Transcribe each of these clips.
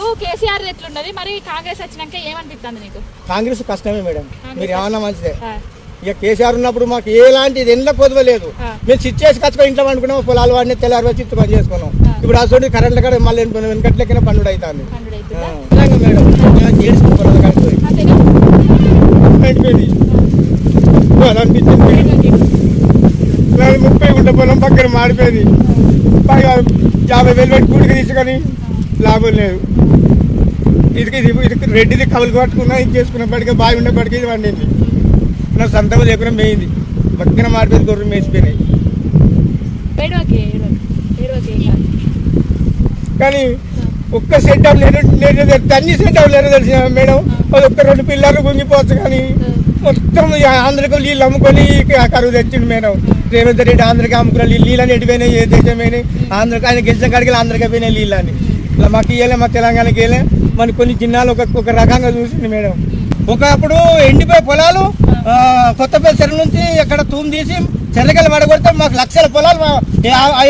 ఇప్పుడు కేసీఆర్ ఎట్లున్నది మరి కాంగ్రెస్ వచ్చినాక ఏమనిపిస్తుంది నీకు? కాంగ్రెస్ కష్టమే మేడం. మీరు ఏమన్నా మంచిదే. ఇక కేసీఆర్ ఉన్నప్పుడు మాకు ఎలాంటిది ఎండ పొదవలేదు. ఆ. మేము స్విచ్ చేసి కచ్చుకొని ఇంట్లో పండుకున్నాం పొలాలు వాడిని తెల్లారి వచ్చి పని చేసుకున్నాం. ఆ. ఇప్పుడు అసలు కరెంట్ కాడ మళ్ళీ వెనకట్లెక్కిన పండుగ అవుతుంది మేడం. ముప్పై గుంట పొలం పక్కన మాడిపోయింది. యాభై వేలు పెట్టి కూడికి తీసుకొని లాభం లేదు. ఇది ఇదికి రెడ్డిది కవులు పట్టుకున్నా ఇది చేసుకున్నప్పటికీ బావి ఉండేప్పటికీ ఇది వండింది నా సంతకు లేకుండా మేయింది. పక్కన మాడిపోయింది గొర్రెలు మేసిపోయినాయి. కానీ ఒక్క సెట్ అప్ లేదు అన్ని సెట్ అప్ లేదు తెలిసిన మేడం అది ఒక్క రెండు పిల్లలు గుంగిపోవచ్చు కానీ మొత్తం ఆంధ్రకు నీళ్ళు అమ్ముకొని కరువు తెచ్చిండు మేడం. రేవంత్ రెడ్డి ఆంధ్రకి అమ్ముకున్న నీళ్ళు నీళ్ళని ఎటుపోయినాయి ఏ దేశమైనాయి ఆంధ్రకి ఆయన గెలిచిన కాడికి ఆంధ్రకి పోయినాయి నీళ్ళని. ఇలా మాకు ఇయ్యలే మా తెలంగాణకి ఇయ్యలే. మన కొన్ని జిన్నాలు ఒక ఒక రకంగా చూసింది మేడం. ఒకప్పుడు ఎండిపోయే పొలాలు కొత్తపల్లి చెరువు నుంచి అక్కడ తూము తీసి చెరగలు పడగొడితే మాకు లక్షల పొలాలు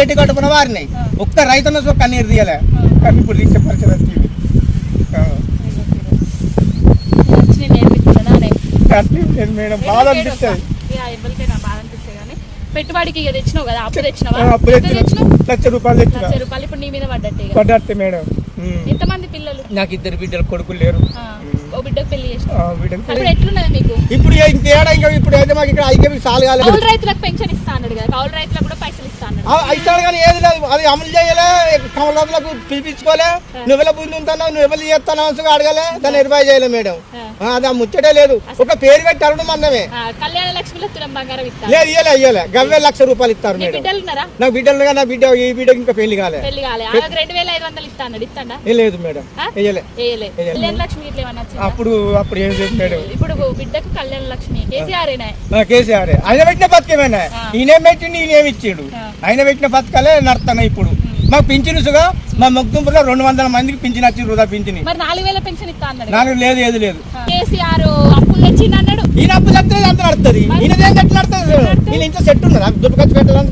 ఎట్టి కట్టుకున్న వారినాయి ఒక్క రైతున్న సో కన్నీరు తీయలే. కానీ ఇప్పుడు తీసే పరిస్థితి మేడం. బాధ అనిపిస్తుంది ఎవరికైనా బాధ అనిపిస్తుంది కానీ పెట్టుబడికి ఇక తెచ్చినావు కదా అప్పు తెచ్చినావా? తెచ్చినావు? లక్ష రూపాయలు తెచ్చిన. లక్ష రూపాయలు ఇప్పుడు నీ మీద పడ్డట్టే. పడ్డట్టే మేడం. ఉమ్. ఎంతమంది పిల్లలు? నాకు ఇద్దరు బిడ్డలు కొడుకులు లేరు. ఆ, ఓ బిడ్డకు పెళ్ళి చేసిన ఆ, బిడ్డలు అప్పుడు ఎట్లున్నది మీకు? ఇప్పుడు ఇంకేడా ఇంకా? ఇప్పుడు అయితే మాకు ఇక్కడ ఐకే సాలు కాలేదు. కౌలు రైతులకు పెన్షన్ ఇస్తా అన్నాడు కదా కౌలు రైతులకు కూడా పైసలు ఇస్తాడు కానీ ఏది లేదు. అది అమలు చేయలే కమలకు పిలిపించుకోలే నువ్వెలా భూమి ఉంటావు నువ్వు ఎవరు చేస్తాను అనసుగా అడగలే. దాన్ని నిర్భయ చేయలే మేడం. అది ఆ ముచ్చటే లేదు. ఒక పేరు పెట్టి అడగడం బంగారం ఇస్తా లేదు ఇయ్యలే ఇయ్యలే. గవ్వే లక్ష రూపాయలు ఇస్తారు మేడం. నాకు బిడ్డలు నా బిడ్డ ఈ బిడ్డకి ఇంకా పెళ్ళి కాలే. లేదు మేడం? ఇయ్యలే? అప్పుడు అప్పుడు ఏం చేసి మేడం. ఇప్పుడు బిడ్డకు కళ్యాణ లక్ష్మి కేసీఆర్ ఆయన పెట్టిన బతుకమేనా. ఈయనేం పెట్టిండు ఈయనేం ఇచ్చిండు? ఆ. ఆయన పెట్టిన బతుకలే నడుతున్నాయి ఇప్పుడు. మాకు పింఛనుసుగా మా మొక్తుంపులో రెండు వందల మందికి పింఛన్ వచ్చి వృధా పింఛని. నాలుగు లేదు ఏది లేదు. అప్పులు ఈయన అప్పు చెప్తే అంత నడుతుంది ఈయన ఇంట్లో సెట్ ఉన్నదా? దుబ్బు ఖర్చు కదా.